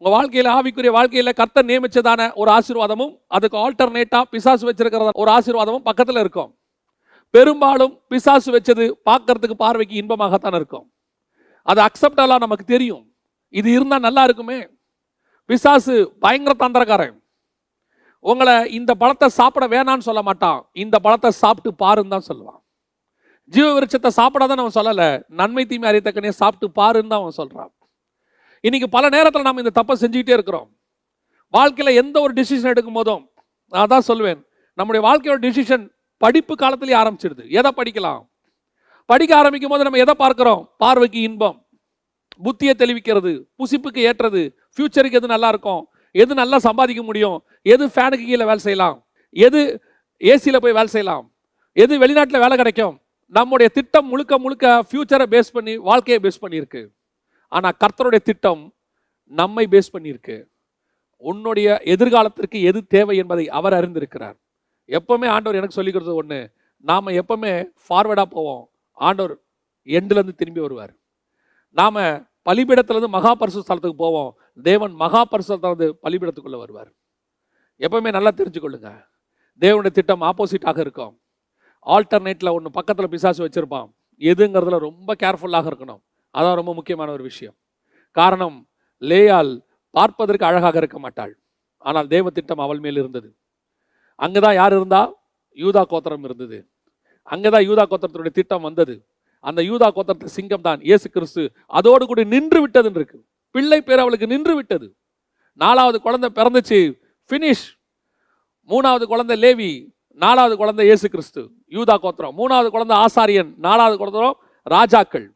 உங்கள் வாழ்க்கையில் ஆவிக்குரிய வாழ்க்கையில் கர்த்தர் நியமிச்சதான ஒரு ஆசீர்வாதமும் அதுக்கு ஆல்டர்னேட்டாக பிசாசு வச்சிருக்கிற ஒரு ஆசீர்வாதமும் பக்கத்தில் இருக்கும். பெரும்பாலும் பிசாசு வச்சது பார்க்கறதுக்கு பார்வைக்கு இன்பமாகத்தான் இருக்கும். அது அக்செப்டெல்லாம் நமக்கு தெரியும். இது இருந்தால் நல்லா இருக்குமே. பிசாசு பயங்கர தந்திரக்காரன். உங்களை இந்த பழத்தை சாப்பிட வேணான்னு சொல்ல மாட்டான். இந்த பழத்தை சாப்பிட்டு பாருன்னு தான் சொல்லுவான். ஜீவ விருட்சத்தை சாப்பிடாதான் அவன் சொல்லலை. நன்மை தீமை அறியத்தக்கனே சாப்பிட்டு பாருன்னு தான் அவன் சொல்கிறான் இன்னைக்கு பல நேரத்தில் நாம் இந்த தப்பை செஞ்சுக்கிட்டே இருக்கிறோம். வாழ்க்கையில் எந்த ஒரு டிசிஷன் எடுக்கும் போதும் நான் தான் சொல்லுவேன் நம்முடைய வாழ்க்கையோட டிசிஷன் படிப்பு காலத்திலேயே ஆரம்பிச்சிடுது. எதை படிக்கலாம்? படிக்க ஆரம்பிக்கும் போது நம்ம எதை பார்க்குறோம்? பார்வைக்கு இன்பம் புத்தியை தெளிவிக்கிறது புசிப்புக்கு ஏற்றது ஃப்யூச்சருக்கு எது நல்லா இருக்கும் எது நல்லா சம்பாதிக்க முடியும் எது ஃபேனுக்கு கீழே வேலை செய்யலாம் எது ஏசியில் போய் வேலை செய்யலாம் எது வெளிநாட்டில் வேலை கிடைக்கும் நம்முடைய திட்டம் முழுக்க முழுக்க ஃப்யூச்சரை பேஸ் பண்ணி வாழ்க்கையை பேஸ் பண்ணியிருக்கு. ஆனால் கர்த்தருடைய திட்டம் நம்மை பேஸ் பண்ணியிருக்கு. உன்னுடைய எதிர்காலத்திற்கு எது தேவை என்பதை அவர் அறிந்திருக்கிறார். எப்பவுமே ஆண்டவர் எனக்கு சொல்லிக் கொடுத்தது ஒன்று நாம் எப்பவுமே ஃபார்வேர்டாக போவோம். ஆண்டவர் எண்டுலேருந்து திரும்பி வருவார். நாம் பலிபீடத்துலேருந்து மகா பரிசு ஸ்தலத்துக்கு போவோம். தேவன் மகா பரிசுத்தலேருந்து பலிபீடத்துக்குள்ளே வருவார். எப்பவுமே நல்லா தெரிஞ்சுக்கொள்ளுங்க. தேவனுடைய திட்டம் ஆப்போசிட்டாக இருக்கும். ஆல்டர்னேட்டில் ஒன்று பக்கத்தில் பிசாசு வச்சுருப்பான். எதுங்கிறதுல ரொம்ப கேர்ஃபுல்லாக இருக்கணும். அதான் ரொம்ப முக்கியமான ஒரு விஷயம். காரணம் லேயால் பார்ப்பதற்கு அழகாக இருக்க மாட்டாள். ஆனால் தேவ திட்டம் அவள் மேல் இருந்தது. அங்கே தான் யார் இருந்தா? யூதா கோத்திரம் இருந்தது. அங்கே தான் யூதா கோத்திரத்தினுடைய திட்டம் வந்தது. அந்த யூதா கோத்திரத்து சிங்கம் தான் இயேசு கிறிஸ்து அதோடு கூட நின்று விட்டதுன்னு இருக்கு. பிள்ளை பேர் அவளுக்கு நின்று விட்டது. நாலாவது குழந்தை பிறந்துச்சு. ஃபினிஷ் மூணாவது குழந்தை லேவி. நாலாவது குழந்தை இயேசு கிறிஸ்து. யூதா கோத்திரம். மூணாவது குழந்தை ஆசாரியன். நாலாவது குழந்தை ராஜாக்கள்.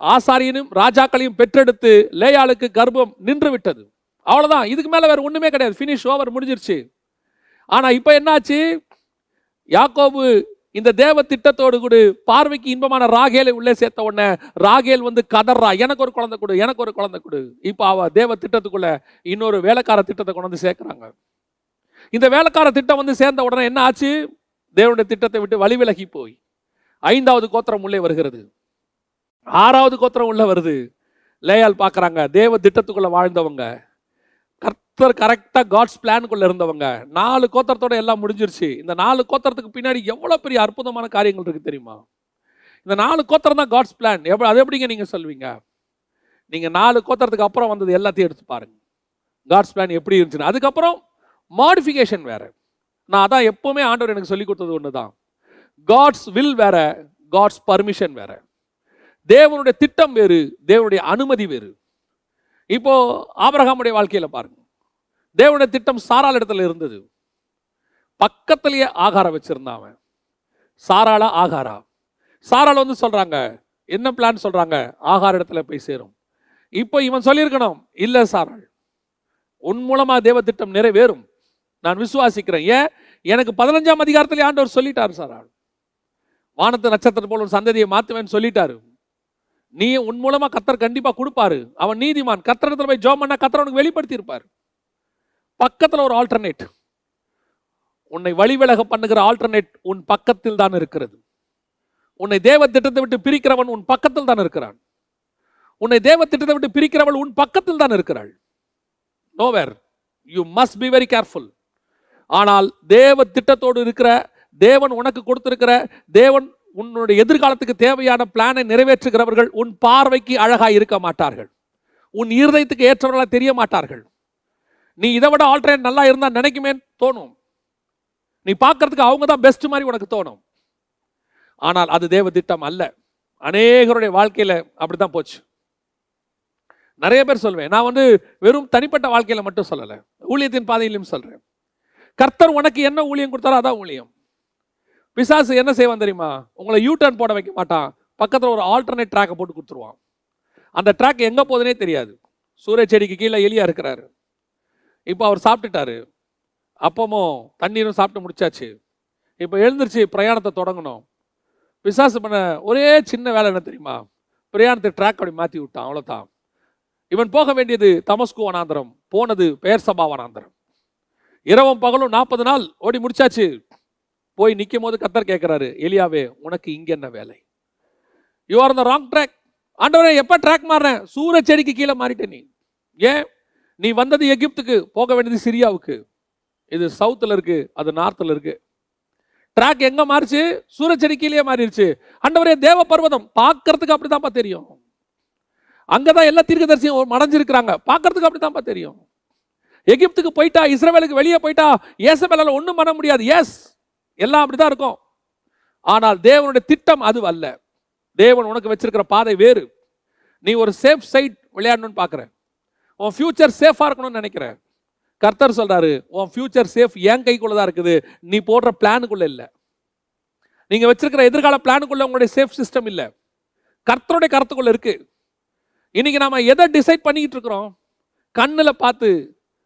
ஆசாரியனும் ராஜாக்களையும் பெற்றெடுத்து லேயாளுக்கு கர்ப்பம் நின்று விட்டது அவ்வளவுதான். இதுக்கு மேலே வேறு ஒன்றுமே கிடையாது. ஃபினிஷ் ஓவர் முடிஞ்சிருச்சு. ஆனால் இப்போ என்னாச்சு? யாக்கோபு இந்த தேவ திட்டத்தோடு கூட பார்வைக்கு இன்பமான ராகேலை உள்ளே சேர்த்த உடனே ராகேல் வந்து கதறா எனக்கு ஒரு குழந்தை கொடு எனக்கு ஒரு குழந்தை கொடு. இப்போ அவ தேவ திட்டத்துக்குள்ள இன்னொரு வேலைக்கார திட்டத்தை கொண்டு வந்து சேர்க்குறாங்க. இந்த வேலைக்கார திட்டம் வந்து சேர்ந்த உடனே என்ன ஆச்சு? தேவனுடைய திட்டத்தை விட்டு வழி விலகி போய். ஐந்தாவது கோத்திரம் உள்ளே வருகிறது. ஆறாவது கோத்திரம் உள்ளே வருது. லேயால் பார்க்குறாங்க. தேவ திட்டத்துக்குள்ளே வாழ்ந்தவங்க. கர்த்தர் கரெக்டாக காட்ஸ் பிளானுக்குள்ளே இருந்தவங்க. நாலு கோத்திரத்தோட எல்லாம் முடிஞ்சிருச்சு. இந்த நாலு கோத்திரத்துக்கு பின்னாடி எவ்வளோ பெரிய அற்புதமான காரியங்கள் இருக்குது தெரியுமா? இந்த நாலு கோத்திரம் தான் காட்ஸ் பிளான் எவ்வளோ அது எப்படிங்க நீங்கள் சொல்வீங்க? நீங்கள் நாலு கோத்திரத்துக்கு அப்புறம் வந்தது எல்லாத்தையும் எடுத்து பாருங்கள் காட்ஸ் பிளான் எப்படி இருந்துச்சுன்னு. அதுக்கப்புறம் மாடிஃபிகேஷன் வேறு. நான் அதான் எப்போவுமே ஆண்டவர் எனக்கு சொல்லி கொடுத்தது ஒன்று தான் காட்ஸ் வில் வேறு காட்ஸ் பர்மிஷன் வேறு. தேவனுடைய திட்டம் வேறு தேவனுடைய அனுமதி வேறு. இப்போ ஆபரகாமுடைய வாழ்க்கையில் பாருங்க. தேவனுடைய திட்டம் சாராள் இடத்துல இருந்தது. பக்கத்திலேயே ஆகாரம் வச்சிருந்தான் அவன். சாராளா ஆகாரா? சாரால் வந்து சொல்றாங்க என்ன பிளான் சொல்றாங்க? ஆகார இடத்துல போய் சேரும். இப்போ இவன் சொல்லியிருக்கணும் இல்லை சாராள். உன் மூலமா தேவ திட்டம் நிறைவேறும். நான் விசுவாசிக்கிறேன். ஏன்? எனக்கு பதினஞ்சாம் அதிகாரத்திலே ஆண்டவர் சொல்லிட்டாரு சாராள். வானத்து நட்சத்திரம் போல ஒரு சந்ததியை மாத்துவேன்னு சொல்லிட்டாரு. நீ உன் மூலமா கத்தர் கண்டிப்பா கொடுப்பாரு. அவன் நீதிமான். கத்தரத்துல போய் ஜோம் பண்ணா கத்தர் அவனுக்கு வெளிப்படுத்தி இருப்பார் பக்கத்துல ஒரு ஆல்டர்னேட் உன்னை வழிவிலக பண்ணுகிற ஆல்டர்னேட் உன் பக்கத்தில் தான் இருக்கிறது. உன்னை தேவ திட்டத்தை விட்டு பிரிக்கிறவன் உன் பக்கத்தில் தான் இருக்கிறான். உன்னை தேவ திட்டத்தை விட்டு பிரிக்கிறவள் உன் பக்கத்தில் தான் இருக்கிறாள். Nowhere you must be very careful ஆனால் தேவ திட்டத்தோடு இருக்கிற தேவன் உனக்கு கொடுத்திருக்கிற தேவன் உன்னுடைய எதிர்காலத்துக்கு தேவையான பிளானை நிறைவேற்றுகிறவர்கள் உன் பார்வைக்கு அழகாக இருக்க மாட்டார்கள். உன் இருதயத்துக்கு ஏற்றவர்களாக தெரிய மாட்டார்கள். நீ இதை விட ஆல்ட்ரேட் நல்லா இருந்தால் நினைக்குமே தோணும். நீ பார்க்கறதுக்கு அவங்க தான் பெஸ்ட் மாதிரி உனக்கு தோணும். ஆனால் அது தேவ திட்டம் அல்ல. அநேகருடைய வாழ்க்கையில் அப்படி தான் போச்சு. நிறைய பேர் சொல்வேன் நான் வந்து வெறும் தனிப்பட்ட வாழ்க்கையில் மட்டும் சொல்லலை ஊழியத்தின் பாதையிலும் சொல்கிறேன் கர்த்தர் உனக்கு என்ன ஊழியம் கொடுத்தாரோ அதான் ஊழியம். பிசாசு என்ன செய்வான் தெரியுமா? உங்களை யூ டர்ன் போட வைக்க மாட்டான். பக்கத்தில் ஒரு ஆல்டர்னேட் ட்ராக்கை போட்டு கொடுத்துருவான். அந்த ட்ராக் எங்கே போகுதுனே தெரியாது. சூரிய செடிக்கு கீழே எலியா இருக்கிறாரு. இப்போ அவர் சாப்பிட்டுட்டாரு. அப்பமும் தண்ணீரும் சாப்பிட்டு முடிச்சாச்சு. இப்போ எழுந்திருச்சு பிரயாணத்தை தொடங்கணும். பிசாசு பண்ண ஒரே சின்ன வேலை என்ன தெரியுமா? பிரயாணத்தை ட்ராக் அப்படி மாற்றி விட்டான். அவ்வளோதான் இவன் போக வேண்டியது தமஸ்கு வனாந்தரம். போனது பெயர் சபா வனாந்தரம். இரவும் பகலும் நாற்பது நாள். ஓடி முடிச்சாச்சு. போய் நிற்கும் போது கத்தர் கேட்குறாரு எலியாவே உனக்கு இங்கே என்ன வேலை? You are the wrong track ஆண்டவரே எப்போ ட்ராக் மாறுறேன் சூரிய செடிக்கு கீழே மாறிட்ட நீ. ஏன்? நீ வந்தது எகிப்துக்கு போக வேண்டியது சிரியாவுக்கு. இது சவுத்தில் இருக்குது அது நார்த்தில் இருக்குது ட்ராக் எங்கே மாறிச்சு? சூரச்செடிக்கிலேயே மாறிடுச்சு. அண்டவரே தேவ பர்வதம் பார்க்கறதுக்கு அப்படிதான்ப்பா தெரியும். அங்கே தான் எல்லா தீர்க்கதரிசியும் மடைஞ்சிருக்கிறாங்க பார்க்கறதுக்கு அப்படிதான்ப்பா தெரியும். எகிப்துக்கு போயிட்டா இஸ்ரவேலுக்கு வெளியே போயிட்டா ஏசபேலால ஒன்றும் பண்ண முடியாது. எஸ் எல்லாம் அப்படிதான் இருக்கும். ஆனால் தேவனுடைய திட்டம் அது அல்ல. தேவன் உனக்கு வச்சிருக்கிற பாதை வேறு. நீ ஒரு சேஃப் சைட் விளையாடணும்னு பார்க்குற. உன் ஃபியூச்சர் சேஃபாக இருக்கணும்னு நினைக்கிற. கர்த்தர் சொல்கிறாரு உன் ஃபியூச்சர் சேஃப் என் கைக்குள்ளே தான் இருக்குது. நீ போடுற பிளானுக்குள்ளே இல்லை. நீங்கள் வச்சிருக்கிற எதிர்கால பிளானுக்குள்ளே உங்களுடைய சேஃப் சிஸ்டம் இல்லை. கர்த்தருடைய கருத்துக்குள்ளே இருக்குது இன்றைக்கி நாம் எதை டிசைட் பண்ணிக்கிட்டு இருக்கிறோம்? கண்ணில் பார்த்து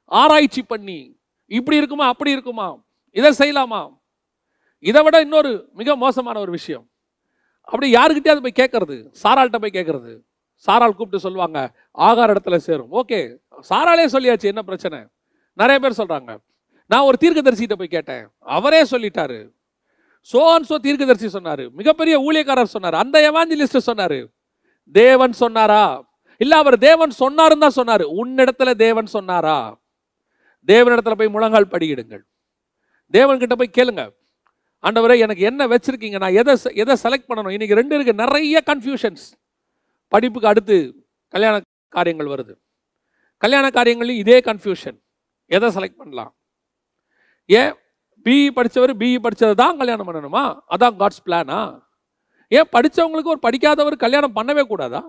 ஆராய்ச்சி பண்ணி இப்படி இருக்குமா அப்படி இருக்குமா? இதை செய்யலாமா? இதை விட இன்னொரு மிக மோசமான ஒரு விஷயம். அப்படி யாருக்கிட்டயாவது போய் கேட்கறது? சாராள்கிட்ட போய் கேட்கறது? சாரால் கூப்பிட்டு சொல்லுவாங்க ஆகார இடத்துல சேரும். ஓகே சாராலே சொல்லியாச்சு என்ன பிரச்சனை? நிறைய பேர் சொல்கிறாங்க நான் ஒரு தீர்க்கதரிசிகிட்ட போய் கேட்டேன். அவரே சொல்லிட்டாரு. சோன் சோ தீர்க்கதரிசி சொன்னாரு. மிகப்பெரிய ஊழியக்காரர் சொன்னார். அந்த எவாஞ்சலிஸ்ட் சொன்னாரு. தேவன் சொன்னாரா? இல்லை அவர் தேவன் சொன்னாருன்னு தான் சொன்னார். உன்னிடத்துல தேவன் சொன்னாரா? தேவனிடத்துல போய் முழங்கால் படியிடுங்கள். தேவன்கிட்ட போய் கேளுங்க. ஆண்டவரே எனக்கு என்ன வச்சுருக்கீங்க? நான் எதை எதை செலக்ட் பண்ணணும்? இன்றைக்கி ரெண்டு இருக்குது நிறைய கன்ஃபியூஷன்ஸ் படிப்புக்கு அடுத்து கல்யாண காரியங்கள் வருது. கல்யாண காரியங்களையும் இதே கன்ஃபியூஷன் எதை செலக்ட் பண்ணலாம்? ஏன் பிஇ படித்தவர் பிஇ படித்ததை தான் கல்யாணம் பண்ணணுமா? அதான் காட்ஸ் பிளானா ஏன் படித்தவங்களுக்கு ஒரு படிக்காதவர் கல்யாணம் பண்ணவே கூடாதா?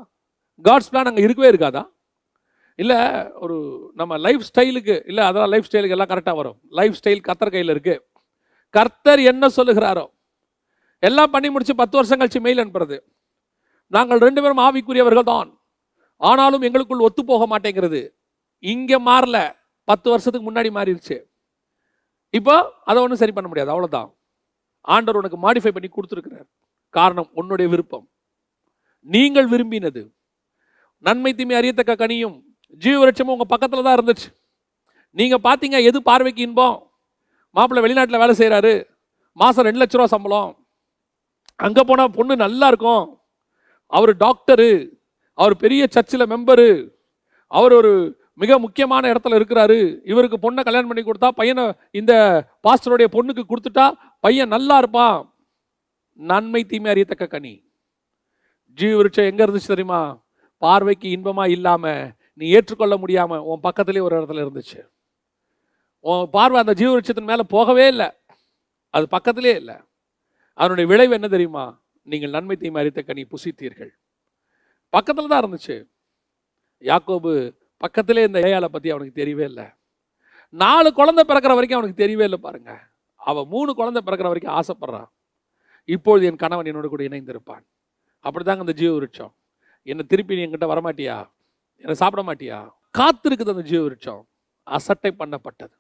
காட்ஸ் பிளான் அங்கே இருக்கவே இருக்காதா? இல்லை ஒரு நம்ம லைஃப் ஸ்டைலுக்கு இல்லை அதெல்லாம் லைஃப் ஸ்டைலுக்கு எல்லாம் கரெக்டாக வரும். லைஃப் ஸ்டைல் கத்தர் கையில் இருக்குது கர்த்தர் என்ன சொல்லுகிறாரோ? எல்லாம் பண்ணி முடிச்சு பத்து வருஷம் கழிச்சு மெயில் அனுப்புறது. நாங்கள் ரெண்டு பேரும் ஆவிக்குரியவர்கள் தான். ஆனாலும் எங்களுக்குள் ஒத்து போக மாட்டேங்கிறது. இங்கே மாறல. பத்து வருஷத்துக்கு முன்னாடி மாறிடுச்சு. இப்போ அதை ஒன்றும் சரி பண்ண முடியாது. அவ்வளோதான் ஆண்டவர் உனக்கு மாடிஃபை பண்ணி கொடுத்துருக்கிறார். காரணம் உன்னுடைய விருப்பம். நீங்கள் விரும்பினது. நன்மை தீமை அறியத்தக்க கனியும் ஜீவ உங்கள் பக்கத்தில் தான் இருந்துச்சு. நீங்கள் பார்த்தீங்க எது பார்வைக்கு இன்பம்? மாப்பிள்ளை வெளிநாட்டில் வேலை செய்கிறாரு மாதம் ரெண்டு லட்ச ரூபா சம்பளம். அங்கே போனால் பொண்ணு நல்லா இருக்கும். அவர் டாக்டரு. அவர் பெரிய சர்ச்சில் மெம்பரு. அவர் ஒரு மிக முக்கியமான இடத்துல இருக்கிறாரு. இவருக்கு பொண்ணை கல்யாணம் பண்ணி கொடுத்தா பையனை இந்த பாஸ்டருடைய பொண்ணுக்கு கொடுத்துட்டா பையன் நல்லா இருப்பான். நன்மை தீமை அறியத்தக்க கனி. ஜீவ விருட்சம் இருந்துச்சு தெரியுமா? பார்வைக்கு இன்பமாக இல்லாமல் நீ ஏற்றுக்கொள்ள முடியாமல் உன் பக்கத்துலேயே ஒரு இடத்துல இருந்துச்சு. பார்வை அந்த ஜீவ மேலே போகவே இல்லை. அது பக்கத்திலே இல்லை. அதனுடைய விளைவு என்ன தெரியுமா? நீங்கள் நன்மை தீமை அறித்த கனி புசித்தீர்கள். பக்கத்தில் தான் இருந்துச்சு. யாக்கோபு பக்கத்திலே இந்த ஏயாலை பற்றி அவனுக்கு தெரியவே இல்லை. நாலு குழந்தை பிறக்கிற வரைக்கும் அவனுக்கு தெரியவே இல்லை பாருங்க. அவன் மூணு குழந்தை பிறக்கிற வரைக்கும் ஆசைப்படுறான் இப்பொழுது என் கணவன் என்னோட கூட இணைந்திருப்பான். அப்படிதாங்க அந்த ஜீவ விருட்சம் என்னை திருப்பி நீ என்கிட்ட வரமாட்டியா? என்னை சாப்பிட மாட்டியா? காத்திருக்குது அந்த ஜீவ விருட்சம் அசட்டை பண்ணப்பட்டது.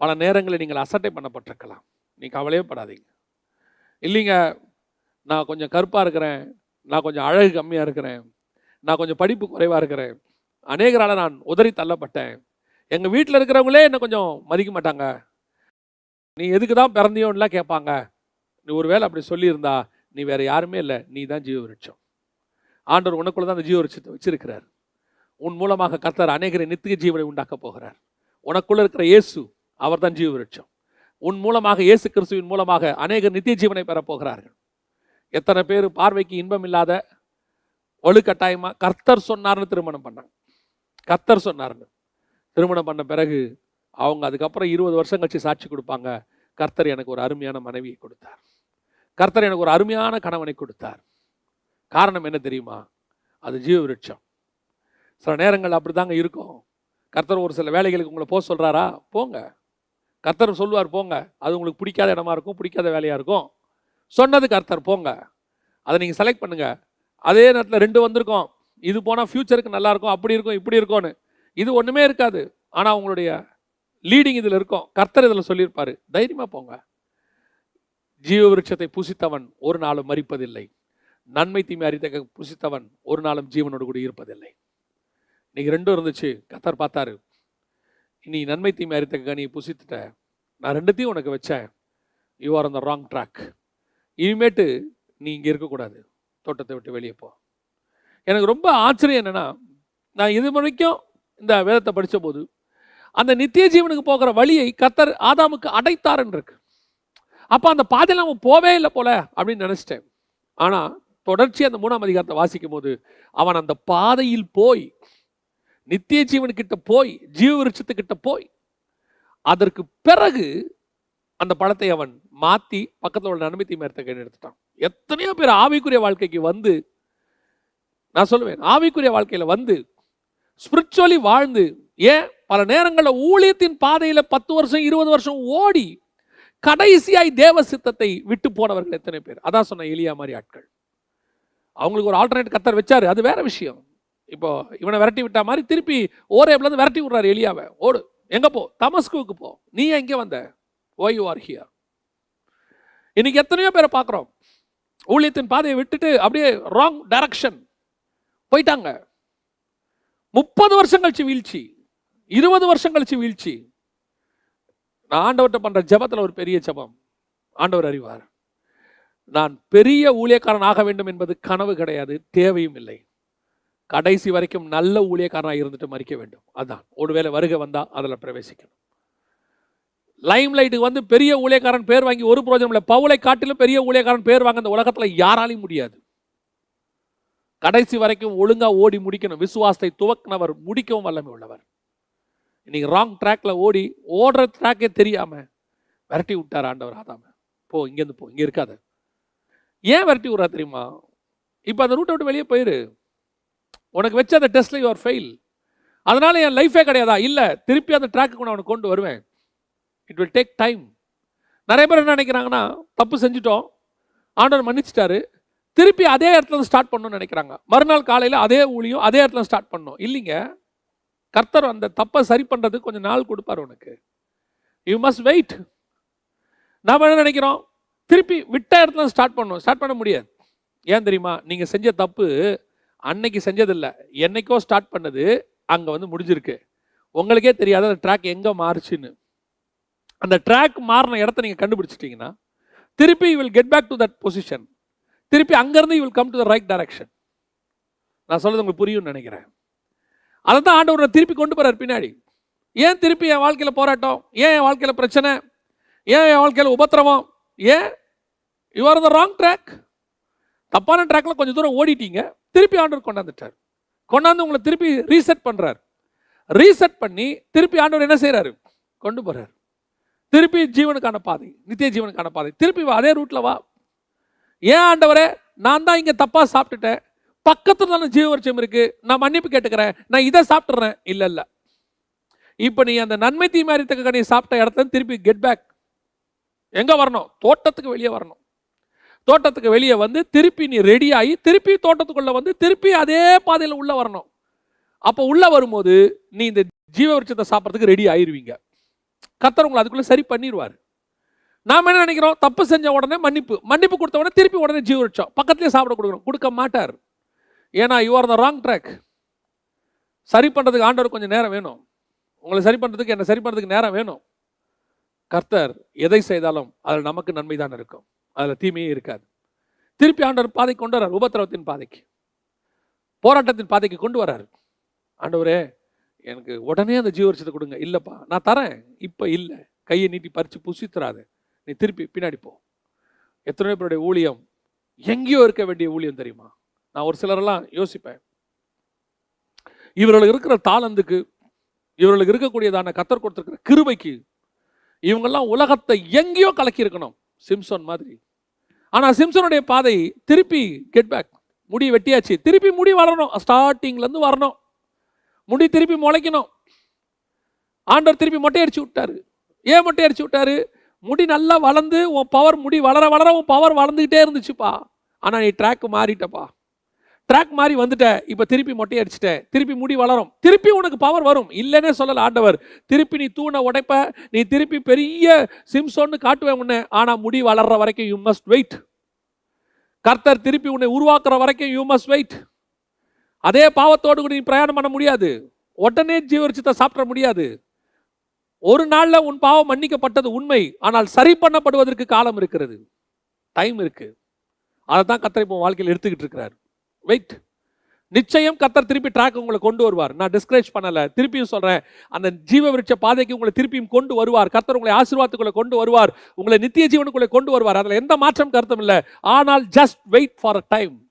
பல நேரங்களில் நீங்கள் அசட்டை பண்ணப்பட்டிருக்கலாம். நீ கவலையே படாதீங்க. இல்லைங்க நான் கொஞ்சம் கருப்பாக இருக்கிறேன் நான் கொஞ்சம் அழகு கம்மியாக இருக்கிறேன் நான் கொஞ்சம் படிப்பு குறைவாக இருக்கிறேன் அநேகரால் நான் உதறி தள்ளப்பட்டேன். எங்கள் வீட்டில் இருக்கிறவங்களே என்னை கொஞ்சம் மதிக்க மாட்டாங்க. நீ எதுக்கு தான் பிறந்தியோன்னெலாம் கேட்பாங்க. நீ ஒருவேளை அப்படி சொல்லியிருந்தா நீ வேறு யாருமே இல்லை நீ தான் ஜீவ விருட்சம். ஆண்டவர் உனக்குள்ள தான் அந்த ஜீவ விருட்சத்தை வச்சிருக்கிறார். உன் மூலமாக கர்த்தர் அநேகரை நித்திய ஜீவனை உண்டாக்க போகிறார். உனக்குள்ளே இருக்கிற இயேசு அவர் தான் ஜீவ விருட்சம் உன் மூலமாக இயேசு கிறிஸ்துவின் மூலமாக அநேகர் நித்திய ஜீவனை பெறப் போகிறார்கள் எத்தனை பேர் பார்வைக்கு இன்பம் இல்லாத வலுக்கட்டாயமாக கர்த்தர் சொன்னார்னு திருமணம் பண்ணாங்க. கர்த்தர் சொன்னார்னு திருமணம் பண்ண பிறகு அவங்க அதுக்கப்புறம் இருபது வருஷம் கழிச்சு சாட்சி கொடுப்பாங்க. கர்த்தர் எனக்கு ஒரு அருமையான மனைவியை கொடுத்தார். கர்த்தர் எனக்கு ஒரு அருமையான கணவனை கொடுத்தார். காரணம் என்ன தெரியுமா? அது ஜீவ விருட்சம் சில நேரங்கள் அப்படிதாங்க இருக்கும். கர்த்தர் ஒரு சில வேலைகளுக்கு உங்களை போக சொல்கிறாரா போங்க. கர்த்தர் சொல்லுவார் போங்க. அது உங்களுக்கு பிடிக்காத இடமா இருக்கும் பிடிக்காத வேலையாக இருக்கும். சொன்னது கர்த்தர் போங்க. அதை நீங்கள் செலக்ட் பண்ணுங்கள் அதே நேரத்தில் ரெண்டு வந்திருக்கும். இது போனால் ஃப்யூச்சருக்கு நல்லாயிருக்கும் அப்படி இருக்கும் இப்படி இருக்கும்னு. இது ஒன்றுமே இருக்காது. ஆனால் உங்களுடைய லீடிங் இதில் இருக்கும். கர்த்தர் இதில் சொல்லியிருப்பார் தைரியமாக போங்க. ஜீவ விருட்சத்தை புசித்தவன் ஒரு நாளும் மறிப்பதில்லை நன்மை தீமை அறித்த புசித்தவன் ஒரு நாளும் ஜீவனோடு கூட இருப்பதில்லை. இன்னைக்கு ரெண்டும் இருந்துச்சு. கர்த்தர் பார்த்தாரு நீ நன்மை தீமை அறித்த கனி புசித்துட்ட நான் ரெண்டுத்தையும் உனக்கு வச்சேன். யூ ஆர் அந்த ராங் ட்ராக் இனிமேட்டு நீ இங்கே இருக்கக்கூடாது. தோட்டத்தை விட்டு வெளியே போ. எனக்கு ரொம்ப ஆச்சரியம் என்னென்னா நான் இது வரைக்கும் இந்த வேதத்தை படித்த போது அந்த நித்திய ஜீவனுக்கு போகிற வழியை கத்தர் ஆதாமுக்கு அடைத்தாருன்னு இருக்கு. அந்த பாதையில் அவன் போவே இல்லை போல அப்படின்னு நினச்சிட்டேன். ஆனால் தொடர்ச்சி அந்த மூணாம் அதிகாரத்தை வாசிக்கும் போது அவன் அந்த பாதையில் போய் நித்திய ஜீவனுக்கிட்ட போய் ஜீவ விருட்சத்துக்கிட்ட போய் அதற்கு பிறகு அந்த பழத்தை அவன் மாற்றி பக்கத்தில் உள்ள நன்மை தீமையத்தை கையில் எடுத்துட்டான். எத்தனையோ பேர் ஆவிக்குரிய வாழ்க்கைக்கு வந்து நான் சொல்லுவேன் ஆவிக்குரிய வாழ்க்கையில் வந்து ஸ்பிரிச்சுவலி வாழ்ந்து ஏன்? பல நேரங்களில் ஊழியத்தின் பாதையில் பத்து வருஷம் இருபது வருஷம் ஓடி கடைசியாய் தேவ சித்தத்தை விட்டு போனவர்கள் எத்தனை பேர்? அதான் சொன்ன எளியா மாதிரி ஆட்கள். அவங்களுக்கு ஒரு ஆல்டர்னேட் கத்தர் வச்சாரு அது வேற விஷயம். இப்போ இவனை விரட்டி விட்டா மாதிரி திருப்பி ஓரேப்லேருந்து விரட்டி விட்றாரு எலியாவை. ஓடு எங்க போ? தமஸ்குவுக்கு போ. நீ எங்கே வந்த? ஓய் யூ ஆர் ஹியர் இன்னைக்கு எத்தனையோ பேரை பார்க்குறோம். ஊழியத்தின் பாதையை விட்டுட்டு அப்படியே ராங் டைரக்ஷன் போயிட்டாங்க. முப்பது வருஷம் கழிச்சு வீழ்ச்சி. இருபது வருஷம் கழிச்சு வீழ்ச்சி. நான் ஆண்டவர்கிட்ட பண்ற ஜெபத்துல ஒரு பெரிய ஜெபம். ஆண்டவர் அறிவார். நான் பெரிய ஊழியக்காரன் ஆக வேண்டும் என்பது கனவு கிடையாது தேவையும் இல்லை. கடைசி வரைக்கும் நல்ல ஊழியக்காரனாக இருந்துட்டு மறிக்க வேண்டும். அதான். ஒருவேளை வருகை வந்தா அதுல பிரவேசிக்கணும். லைம் லைட்டுக்கு வந்து பெரிய ஊழியக்காரன் பேர் வாங்கி ஒரு பிரோஜனம் இல்லை. பவுலை காட்டிலும் பெரிய ஊழியக்காரன் பேர் வாங்க அந்த உலகத்துல யாராலையும் முடியாது. கடைசி வரைக்கும் ஒழுங்கா ஓடி முடிக்கணும். விசுவாசத்தை துவக்கினவர் முடிக்கவும் வல்லமை உள்ளவர். இன்னைக்கு ராங் ட்ராக்ல ஓடி ஓடுற ட்ராக்கே தெரியாம விரட்டி விட்டார் ஆண்டவர் ஆதாம. போ இங்கேருந்து போ இங்க இருக்காது. ஏன் விரட்டி விட்றா தெரியுமா? இப்போ அந்த ரூட்டை விட்டு வெளியே போயிரு. உனக்கு வச்ச அந்த டெஸ்ட்டில் யுவர் ஃபெயில் அதனால் என் லைஃபே கிடையாதா? இல்லை. திருப்பி அந்த ட்ராக்கு நான் அவனுக்கு கொண்டு வருவேன். இட் வில் டேக் டைம் நிறைய பேர் என்ன நினைக்கிறாங்கன்னா தப்பு செஞ்சுட்டோம். ஆண்டவர் மன்னிச்சிட்டாரு. திருப்பி அதே இடத்துல ஸ்டார்ட் பண்ணணும்னு நினைக்கிறாங்க. மறுநாள் காலையில் அதே ஊழியும் அதே இடத்துல ஸ்டார்ட் பண்ணணும். இல்லைங்க. கர்த்தர் அந்த தப்பை சரி பண்ணுறதுக்கு கொஞ்சம் நாள் கொடுப்பார் உனக்கு. யூ மஸ்ட் வெயிட் நாம் என்ன நினைக்கிறோம்? திருப்பி விட்ட இடத்துல ஸ்டார்ட் பண்ணணும். ஸ்டார்ட் பண்ண முடியாது. ஏன் தெரியுமா? நீங்கள் செஞ்ச தப்பு அன்னைக்கு செஞ்சதில்லை. என்னைக்கோ ஸ்டார்ட் பண்ணது அங்கே வந்து முடிஞ்சிருக்கு. உங்களுக்கே தெரியாத அந்த ட்ராக் எங்கே மாறுச்சுன்னு. அந்த ட்ராக் மாறின இடத்த நீங்கள் கண்டுபிடிச்சிட்டிங்கன்னா திருப்பி will get back to that position திருப்பி அங்கேருந்து will come to the right direction நான் சொல்கிறது உங்களுக்கு புரியும்னு நினைக்கிறேன். அதை தான் ஆண்டவர் திருப்பி கொண்டு போகிறார் பின்னாடி. ஏன் திருப்பி என் வாழ்க்கையில் போராட்டம்? ஏன் என் வாழ்க்கையில் பிரச்சனை? ஏன் என் வாழ்க்கையில் உபத்திரவம்? ஏன்? You are the wrong track தப்பான ட்ராக்ல கொஞ்சம் தூரம் ஓடிட்டீங்க. திருப்பி ஆண்டவர் கொண்டாந்துட்டார். கொண்டாந்து உங்களை திருப்பி ரீசெட் பண்ணுறார் ரீசெட் பண்ணி திருப்பி ஆண்டவர் என்ன செய்றாரு? கொண்டு போகிறார் திருப்பி ஜீவனுக்கான பாதை நித்திய ஜீவனுக்கான பாதை. திருப்பி வா அதே ரூட்ல வா. ஏன் ஆண்டவரே? நான் தான் இங்க தப்பா சாப்பிட்டுட்டேன். பக்கத்துல தானே ஜீவவரிச்சம் இருக்கு. நான் மன்னிப்பு கேட்டுக்கிறேன். நான் இதை சாப்பிட்றேன் இல்ல இல்ல. இப்போ நீ அந்த நன்மை தீமாரித்தக்க நீ சாப்பிட்ட இடத்துல திருப்பி கெட் பேக் எங்க வரணும்? தோட்டத்துக்கு வெளியே வரணும். தோட்டத்துக்கு வெளியே வந்து திருப்பி நீ ரெடி ஆகி திருப்பி தோட்டத்துக்குள்ளே வந்து திருப்பி அதே பாதையில் உள்ளே வரணும். அப்போ உள்ளே வரும்போது நீ இந்த ஜீவ விருட்சத்தை சாப்பிட்றதுக்கு ரெடி ஆயிருவீங்க. கத்தர் உங்களை அதுக்குள்ளே சரி பண்ணிடுவார் நாம் என்ன நினைக்கிறோம்? தப்பு செஞ்ச உடனே மன்னிப்பு. மன்னிப்பு கொடுத்த உடனே திருப்பி உடனே ஜீவ விருட்சம் பக்கத்துலேயே சாப்பிட கொடுக்குறோம் கொடுக்க மாட்டார். ஏன்னா you are the wrong track சரி பண்ணுறதுக்கு ஆண்டவர் கொஞ்சம் நேரம் வேணும். உங்களை சரி பண்ணுறதுக்கு என்ன சரி பண்ணுறதுக்கு நேரம் வேணும். கர்த்தர் எதை செய்தாலும் அதில் நமக்கு நன்மை தான் இருக்கும். அதில் தீமையே இருக்காது. திருப்பி ஆண்டவர் பாதை கொண்டு வர்றார் உபத்திரவத்தின் பாதைக்கு. போராட்டத்தின் பாதைக்கு கொண்டு வர்றாரு. ஆண்டவரே எனக்கு உடனே அந்த ஜீவரிச்சத்தை கொடுங்க. இல்லைப்பா நான் தரேன். இப்போ இல்லை. கையை நீட்டி பறித்து புசித்துறாத நீ திருப்பி பின்னாடி போ. எத்தனை பேருடைய ஊழியம் எங்கேயோ இருக்க வேண்டிய ஊழியம் தெரியுமா? நான் ஒரு சிலரெல்லாம் யோசிப்பேன். இவர்களுக்கு இருக்கிற தாளந்துக்கு இவர்களுக்கு இருக்கக்கூடியதான கத்தர் கொடுத்துருக்கிற கிருபைக்கு இவங்கெல்லாம் உலகத்தை எங்கேயோ கலக்கி இருக்கணும் சிம்சன் மாதிரி. ஆனால் சிம்சனுடைய பாதை திருப்பி கெட் பேக் முடி வெட்டியாச்சு. திருப்பி முடி வளரணும். ஸ்டார்டிங்லேருந்து வரணும். முடி திருப்பி முளைக்கணும். ஆண்டவர் திருப்பி மொட்டை அடிச்சு விட்டாரு. ஏன் மொட்டை அடிச்சு விட்டாரு? முடி நல்லா வளர்ந்து உன் பவர் முடி வளர வளர உன் பவர் வளர்ந்துக்கிட்டே இருந்துச்சுப்பா. ஆனால் நீ ட்ராக் மாறிட்டப்பா. ட்ராக் மாறி வந்துட்ட இப்போ திருப்பி மொட்டை அடிச்சிட்ட திருப்பி முடி வளரும் திருப்பி உனக்கு பவர் வரும். இல்லைன்னே சொல்லல ஆண்டவர். திருப்பி நீ தூணை உடைப்ப நீ திருப்பி பெரிய சிம்சோன்னு காட்டுவேன் உன்னை. ஆனால் முடி வளர்ற வரைக்கும் யூ மஸ்ட் வெயிட் கர்த்தர் திருப்பி உன்னை உருவாக்குற வரைக்கும் யூ மஸ்ட் வெயிட் அதே பாவத்தோடு கூட நீ பிரயாணம் பண்ண முடியாது. உடனே ஜீவரிச்சத்தை சாப்பிட முடியாது. ஒரு நாளில் உன் பாவம் மன்னிக்கப்பட்டது உண்மை. ஆனால் சரி பண்ணப்படுவதற்கு காலம் இருக்கிறது. டைம் இருக்குது அதை தான் கத்தரை இப்போ வாழ்க்கையில் எடுத்துக்கிட்டு இருக்கிறார். வெயிட் நிச்சயம் கத்தர் திருப்பி ட்ராக் உங்களை கொண்டு வருவார். நான் டிஸ்கரேஜ் பண்ணலை. திருப்பியும் சொல்றேன். அந்த ஜீவ விருட்ச பாதைக்கு உங்களை திருப்பியும் கொண்டு வருவார். கத்தர் உங்களை ஆசீர்வாதத்துக்குள்ள கொண்டு வருவார். உங்களை நித்திய ஜீவனுக்குள்ளே கொண்டு வருவார். அதில் எந்த மாற்றம் கருத்தும் இல்லை. ஆனால் just wait for a time